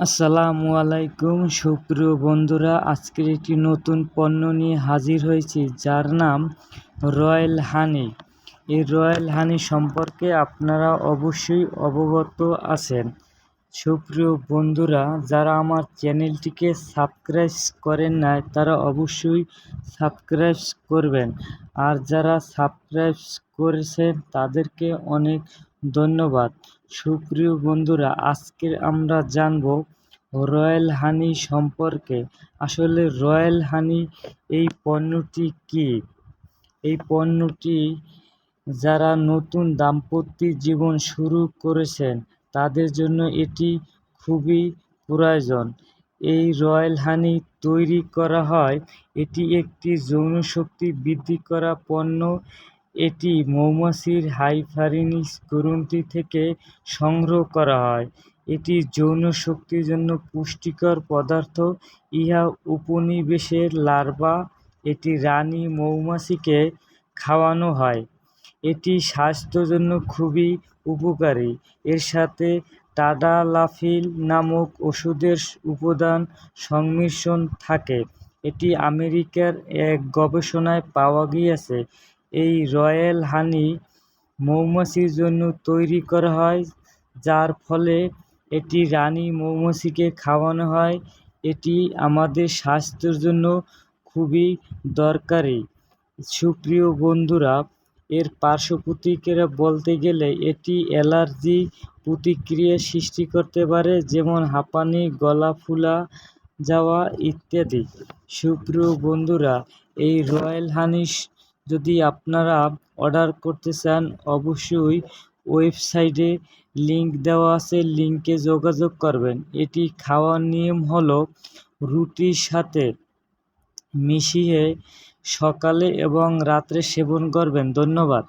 আসসালামু আলাইকুম। সুপ্রিয় বন্ধুরা, আজকের একটি নতুন পণ্য নিয়ে হাজির হয়েছি, যার নাম রয়্যাল হানি। এই রয়্যাল হানি সম্পর্কে আপনারা অবশ্যই অবগত আছেন। সুপ্রিয় বন্ধুরা, যারা আমার চ্যানেলটিকে সাবস্ক্রাইব করেন নাই, তারা অবশ্যই সাবস্ক্রাইব করবেন। আর যারা সাবস্ক্রাইব করেছেন, তাদেরকে অনেক ধন্যবাদ। সুপ্রিয় বন্ধুরা আজকে আমরা জানব রয়্যাল হানি সম্পর্কে। আসলে রয়্যাল হানি এই পণ্যটি কি? এই পণ্যটি যারা নতুন দাম্পত্য জীবন শুরু করেছেন, তাদের জন্য এটি খুবই প্রয়োজন। এই রয়্যাল হানি তৈরি করা হয়, এটি একটি যৌন শক্তি বৃদ্ধি করা পণ্য। এটি মৌমাছির হাইফারিনিস গ্রন্থি থেকে সংগ্রহ করা হয়। এটি যৌন শক্তির জন্য পুষ্টিকর পদার্থ। ইহা উপনিবেশের লার্ভা, এটি রানী মৌমাছিকে খাওয়ানো হয়। এটি স্বাস্থ্যের জন্য খুবই উপকারী। এর সাথে টাডালাফিল নামক ওষুধের উপাদান সংমিশ্রণ থাকে। এটি আমেরিকার এক গবেষণায় পাওয়া গিয়েছে। এই রয়্যাল হানি মৌমাছির জন্য তৈরি করা হয়, যার ফলে এটি রানী মৌমাছিকে খাওয়ানো হয়। এটি আমাদের স্বাস্থ্যের জন্য খুবই দরকারি। সুপ্রিয় বন্ধুরা, এর পার্শ্ব প্রতিক্রিয়া বলতে গেলে এটি অ্যালার্জি প্রতিক্রিয়া সৃষ্টি করতে পারে, যেমন হাঁপানি, গলা ফুলা যাওয়া ইত্যাদি। সুপ্রিয় বন্ধুরা, এই রয়্যাল হানি যদি আপনারা অর্ডার করতে চান, অবশ্যই ওয়েবসাইটে লিঙ্ক দেওয়া আছে লিঙ্কে যোগাযোগ করবেন। এটি খাওয়ার নিয়ম হলো রুটির সাথে মিশিয়ে সকালে এবং রাত্রে সেবন করবেন। ধন্যবাদ।